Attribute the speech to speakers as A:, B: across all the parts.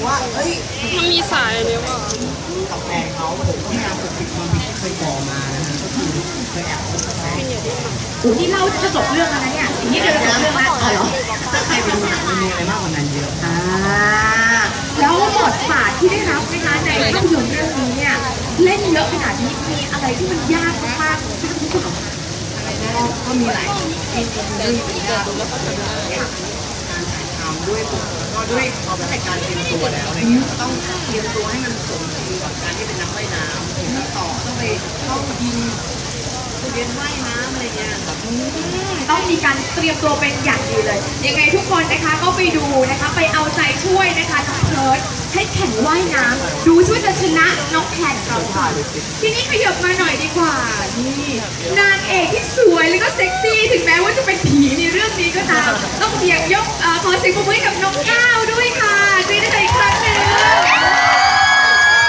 A: บอกว่าเอ้ย
B: มันมีสายเลยว่ะ
A: กับแฟนเขาผมก็พยายามปกปิดความผิดที่เคยก่อมานะฮะก็คือเคยแอบคบกับแฟน
C: โอ้นี่เล่าจะจบเรื่องแล้วนะเนี่ยอีกนิดเดียวจะจบเรื่องแล้วอ๋อเหรอ
A: ถ้าใครไปดูหนังมันมีอะไรมากกว่านั้นเยอะ
C: อ่าแล้วบทบาทที่ได้รับนะคะในภาพยนตร์เรื่องนี้เนี่ยเล่นเยอะขนาดนี้มีอะไรที่มันยากมากๆที่สุดของ
A: ก็ก็มีหลายที่ที่ด้วยปีหน้าด้วยการถ่ายทำ ด้วยบทแล้วก็ด้วยเอาแต่การเตรียมตัวแล้วอะไรเงี้ยก็ต้องเตรียมตัวให้มันสมจริงกับการที่เป็นนักว่ายน้ำที่ต่อต้องไปเข้ายิงเรียนว่ายน้ำอะไรเงี้ยแบบ
C: ต้องมีการเตรียมตัวเป็นอย่างดีเลย ยังไงทุกคนนะคะก็ไปดูนะคะ ไปเอาใจช่วยนะคะน้องเพิร์ดให้แข่งว่ายน้ำดูช่วยจะชนะน้องแพนเราค่ะทีนี้ขยับมาหน่อยดีกว่านี่นางเอกที่สวยแล้วก็เซ็กซี่ถึงแม้ว่าจะเป็นผีในเรื่องนี้ก็ตามต้องเสียงยกเอ่อขอเสียงปรบมือให้กับน้องก้าวด้วยค่ะกรี๊ดได้อีกครั้งหนึ่ง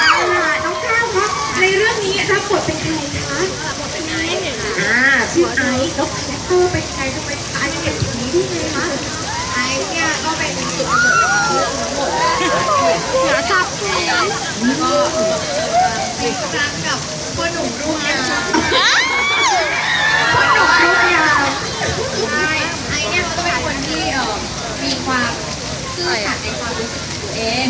C: เอาล่ะน้องก้าวคะในเรื่องนี้รับบทเป็นใครคะบทเป็นไอ่าชื่อไอซ์แล้วคาแรคเตอร์เป็นไงทำไมไอซ์เก็บผีได้ไงคะ
D: ไอ้เนี่ยก็เป็นจุดกำเนิดของเรื่องทั้งหมดเหนือทับแผลแล้วก็มีรักกับพ่อหนุ่มรุ่งยาม
C: คนหนุ่มรูปยาว
D: ใช่ไอ้เนี่ยเขาเป็นคนที่เอ่อมีความซื่อสัตย์ในความรู้สึกของตัวเอง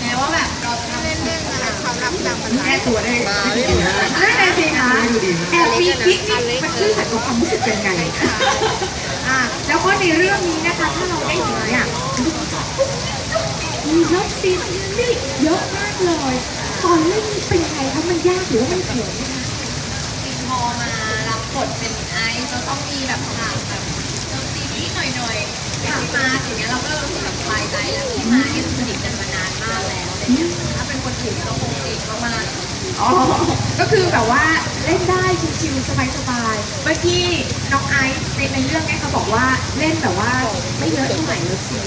D: แม้ว่าแบบเราจะเล่นเรื่องอะไรความรักต่างมัน
A: แก้ตัวได้ไม่ดีนะ
C: นั่นแหละสิคะแอบมีคิดนี่มันซื่อสัตย์กับความรู้สึกเป็นไงอ่าแล้วก็ในเรื่องนี้นะคะถ้าเราได้เห็นเนี่ยมีเลิฟซีนนี่เยอะมากเลย ตอนเล่นเป็นยังไงคะมันยากหรือว่ามันเขินน
D: พอมารับบทเป็นไอซ์เราต้องมีแบบฉากแบบเลิฟซีนนิดหน่อยๆอย่างมาอย่างเงี้ยเราก็รู้สึกแบบสบายใจแล้วที่มาเนี่ยสนิทกันมานานมากแล้วอะไรเงี้ยถ้าเป็นคนอื่นก็คงติดมากๆ
C: อ๋อ ก็คือแบบว่าเล่นได้ชิวๆสบายๆ เมื่อกี้น้องไอซ์ในในเรื่องเนี้เขาบอกว่าเล่นแบบว่าไม่เยอะเท่าไหร่เลยซีน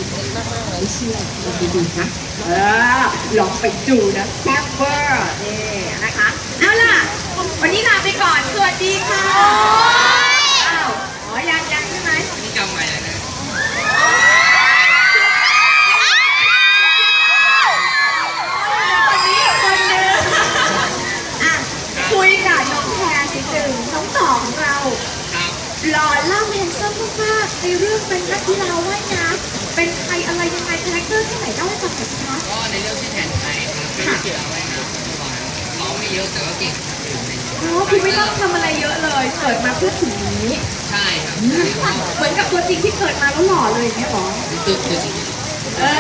C: ไม่เชื่อลองไปดูนะ เออลองไปดูนะแซ่บเวอร์นี่นะคะ เอาล่ะ วันนี้ลาไปก่อน สวัสดีค่ะอ้าวอ๋อ ยังยังใช่ไหม
A: นี่จำไว้เลยนะ
C: คนนี้อีกคนนึงอะ คุยกับน้องแพรนิดนึงน้องต่อของเรา
A: ครับ
C: หล่อล่ำแฮนซัมมากๆใน เรื่องเป็นนักกีฬาว่ายน้ำเป็นใครอะไรยังไงคาแรคเตอร์ที่ไหนเล่าให้ฟังหน่อยสิคะ
E: ก็ในเรื่องที่แทนไทยครับเป็นนักกีฬาว่ายน้ำประมาณร้องไม่เยอะแต่ว่าเก่ง
C: อ๋อคือไม่ต้องทำอะไรเยอะเลยเกิดมาเพื่อสิ่งนี้
E: ใช่ครับ
C: เหมือนกับตัวจริงที่เกิดมาแล้วหล่อเลยอย่างเงี้ยเหรอ
E: ตึกตึก
C: เออ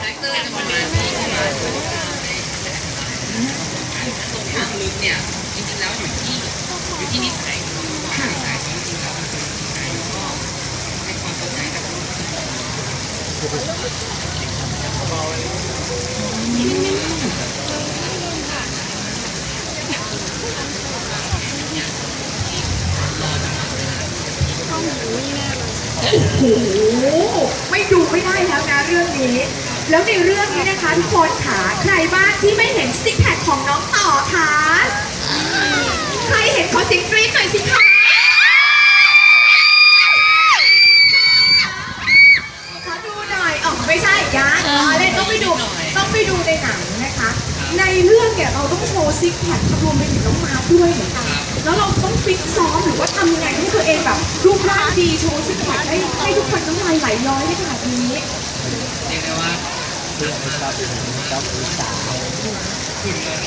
E: คาแรคเตอร์จะประมาณนี้ที่มาจากการลึกเนี่ยจริงๆแล้วอยู่ที่อยู่ที่นิสัยของเราว่านิสัยจริงๆแล้วมันเป็นยังไงแล้วก็ให้ความเข้าใจกับคนอื่น
C: โอ้โหไม่ดูไม่ได้แล้วนะเรื่องนี้ แล้วในเรื่องนี้นะคะทุกคนค่ะใครบ้างที่ไม่เห็นซิกแพคของน้องต่อคะใครเห็นขอเสียงกรี๊ดหน่อยสิคะ ขอดูหน่อยอ๋อไม่ใช่ยังอ๋อเล่นต้องไปดู ต้องไปดูในหนังนะคะ ในเรื่องเนี่ยเราต้องโชว์ซิกแพครวมไปถึงน้องมาร์คด้วยเหมือนกันแล้วเราต้องฟิตซ้อมหรือว่าทำยังไงให้ตัวเองแบบรูปร่างดีโชว์ซิกแพคให้ให้ทุกคนน้ำลายไหลย้อยได้ขนาดนี้
E: เรียกได้ว่าหนักมาว